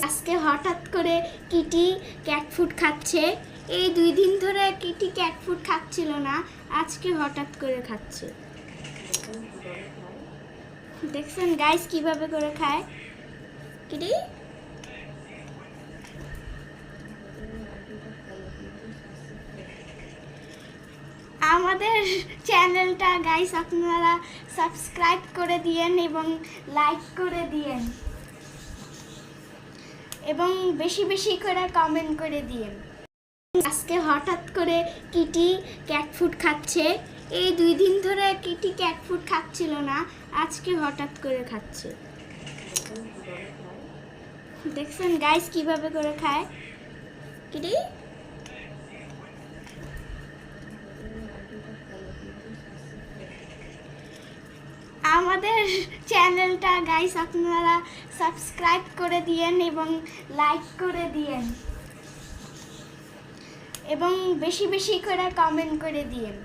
আজকে হঠাৎ করে কিটি ক্যাট ফুড খাচ্ছে। এই দুই দিন ধরে কিটি ক্যাট ফুড খাচ্ছিল না, আজকে হঠাৎ করে খাচ্ছে। দেখছেন গাইস কীভাবে করে খায়? কিটি? আমাদের চ্যানেলটা গাইস আপনারা সাবস্ক্রাইব করে দিয়েন এবং লাইক করে দিয়েন। এবং বেশি বেশি করে কমেন্ট করে দিন আজকে হঠাৎ করে কিটি ক্যাট ফুড খাচ্ছে। এই দুই দিন ধরে কিটি ক্যাট ফুড খাচ্ছিল না, আজকে হঠাৎ করে খাচ্ছে। দেখছেন গাইস কীভাবে করে খায়? কিটি? আমাদের চ্যানেলটা গাইস আপনারা সাবস্ক্রাইব করে দিয়েন এবং লাইক করে দিয়েন। এবং বেশি বেশি করে কমেন্ট করে দিয়েন।